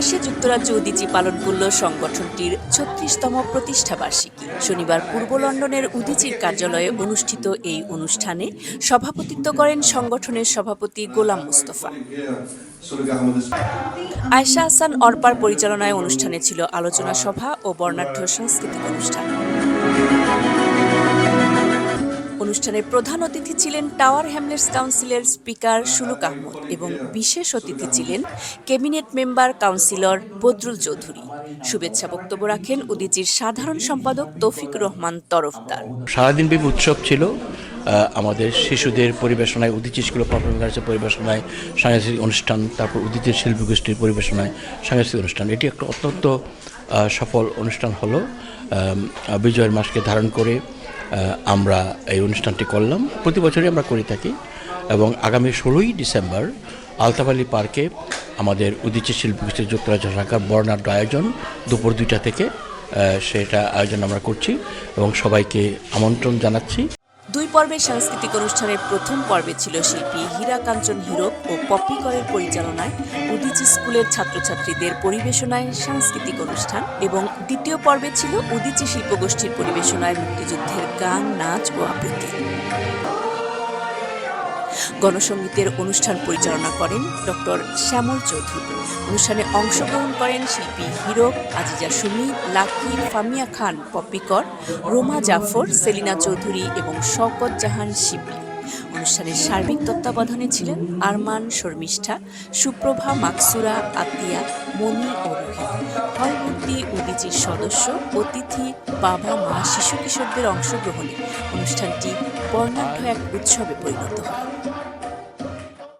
মাসে যুক্তরাজ্য উদীচি পালন করল সংগঠনটির ছত্রিশতম প্রতিষ্ঠাবার্ষিকী শনিবার পূর্ব লন্ডনের উদীচির কার্যালয়ে অনুষ্ঠিত এই অনুষ্ঠানে সভাপতিত্ব করেন সংগঠনের সভাপতি গোলাম মুস্তফা। আয়শা হাসান অর্পার পরিচালনায় অনুষ্ঠানে ছিল আলোচনা সভা ও বর্ণাঢ্য সাংস্কৃতিক অনুষ্ঠান। অনুষ্ঠানে প্রধান অতিথি ছিলেন টাওয়ার হ্যামলেটস কাউন্সিলের স্পিকার সুলুক আহমদ এবং বিশেষ অতিথি ছিলেন cabinet member councillor Badrul Chowdhury. শুভেচ্ছা বক্তব্য রাখেন উদিচির সাধারণ সম্পাদক তৌফিক রহমান তরফদার। সারাদিন ব্যাপী উৎসব ছিল আমাদের শিশুদের পরিবেশনায়, উদিচি স্কুল আর্টসের পরিবেশনায়, সাংস্কৃতিক অনুষ্ঠান, তারপর উদিতের শিল্পী গোষ্ঠীর পরিবেশনায় সাংস্কৃতিক অনুষ্ঠান। এটি একটা অত্যন্ত সফল অনুষ্ঠান হলো বিজয়ের মাসকে ধারণ করে আমরা এই অনুষ্ঠানটি করলাম। প্রতি বছরই আমরা করে থাকি এবং আগামী ষোলোই ডিসেম্বর আলতাবালি পার্কে আমাদের উদিচি শিল্পী যুক্তরাজ্য শাখার বর্ণাঢ্য আয়োজন দুপুর দুইটা থেকে সেটা আয়োজন আমরা করছি এবং সবাইকে আমন্ত্রণ জানাচ্ছি। দুই পর্বের সাংস্কৃতিক অনুষ্ঠানের প্রথম পর্বে ছিল শিল্পী হীরা কাঞ্চন হীরক ও পপি করের পরিচালনায় উদিচি স্কুলের ছাত্রছাত্রীদের পরিবেশনায় সাংস্কৃতিক অনুষ্ঠান এবং দ্বিতীয় পর্বে ছিল উদিচি শিল্পগোষ্ঠীর পরিবেশনায় মুক্তিযুদ্ধের গান, নাচ ও আবৃত্তি। গণসঙ্গীতের অনুষ্ঠান পরিচালনা করেন ডক্টর শ্যামল চৌধুরী। অনুষ্ঠানে অংশগ্রহণ করেন শিল্পী হীরক আজিজা সুমি, লাকি ফামিয়া খান পপিকর রোমা জাফর, সেলিনা চৌধুরী এবং শওকত জাহান শিবলি। অনুষ্ঠানের সার্বিক তত্ত্বাবধানে ছিলেন আরমান শর্মিষ্ঠা, সুপ্রভা মাকসুরা, আতিয়া, মনি ও রোহিত। উদিচির সদস্য, অতিথি, বাবা, মা, শিশু কিশোরদের অংশগ্রহণে। অনুষ্ঠানটি বর্ণাঢ্য এক উৎসবে পরিণত হয়।